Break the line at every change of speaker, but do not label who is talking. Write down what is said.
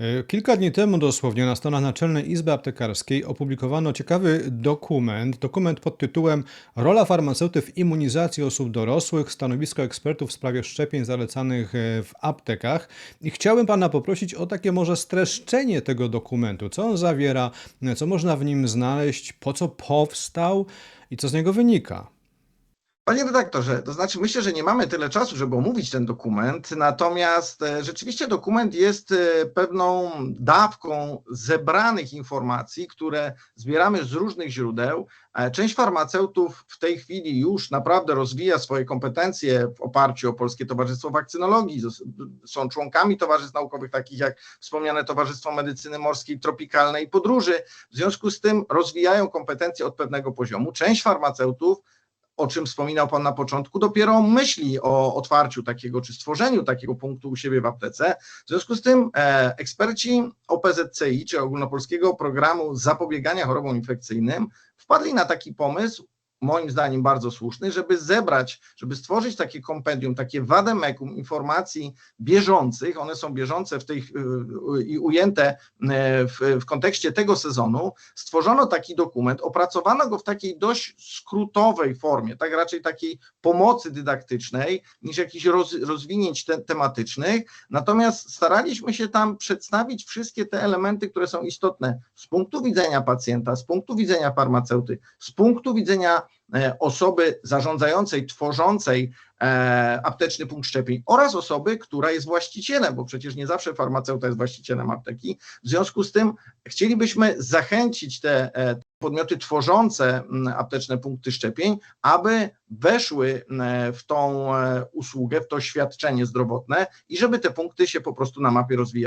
E, Kilka dni temu dosłownie na stronach Naczelnej Izby Aptekarskiej opublikowano ciekawy dokument, dokument pod tytułem Rola farmaceuty w immunizacji osób dorosłych, stanowisko ekspertów w sprawie szczepień zalecanych e, w aptekach. I chciałbym Pana poprosić o takie może streszczenie tego dokumentu. Co on zawiera, e, co można w nim znaleźć, po co powstał i co z niego wynika.
Panie redaktorze, to znaczy myślę, że nie mamy tyle czasu, żeby omówić ten dokument, natomiast e, rzeczywiście dokument jest e, pewną dawką zebranych informacji, które zbieramy z różnych źródeł. E, Część farmaceutów w tej chwili już naprawdę rozwija swoje kompetencje w oparciu o Polskie Towarzystwo Wakcynologii, są członkami towarzystw naukowych takich jak wspomniane Towarzystwo Medycyny Morskiej, Tropikalnej i Podróży. W związku z tym rozwijają kompetencje od pewnego poziomu. Część farmaceutów o czym wspominał Pan na początku, dopiero myśli o otwarciu takiego czy stworzeniu takiego punktu u siebie w aptece. W związku z tym e, eksperci OPZCI, czy Ogólnopolskiego Programu Zapobiegania Chorobom Infekcyjnym, wpadli na taki pomysł, moim zdaniem bardzo słuszny, żeby zebrać, żeby stworzyć takie kompendium, takie wademekum informacji bieżących, one są bieżące w tej y, y, i ujęte e, w, w kontekście tego sezonu, stworzono taki dokument, opracowano go w takiej dość skrótowej formie, tak raczej takiej pomocy dydaktycznej niż jakichś roz, rozwinięć te, tematycznych, natomiast staraliśmy się tam przedstawić wszystkie te elementy, które są istotne z punktu widzenia pacjenta, z punktu widzenia farmaceuty, z punktu widzenia osoby zarządzającej, tworzącej e, apteczny punkt szczepień oraz osoby, która jest właścicielem, bo przecież nie zawsze farmaceuta jest właścicielem apteki. W związku z tym chcielibyśmy zachęcić te e, podmioty tworzące apteczne punkty szczepień, aby weszły w tą e, usługę, w to świadczenie zdrowotne i żeby te punkty się po prostu na mapie rozwijały.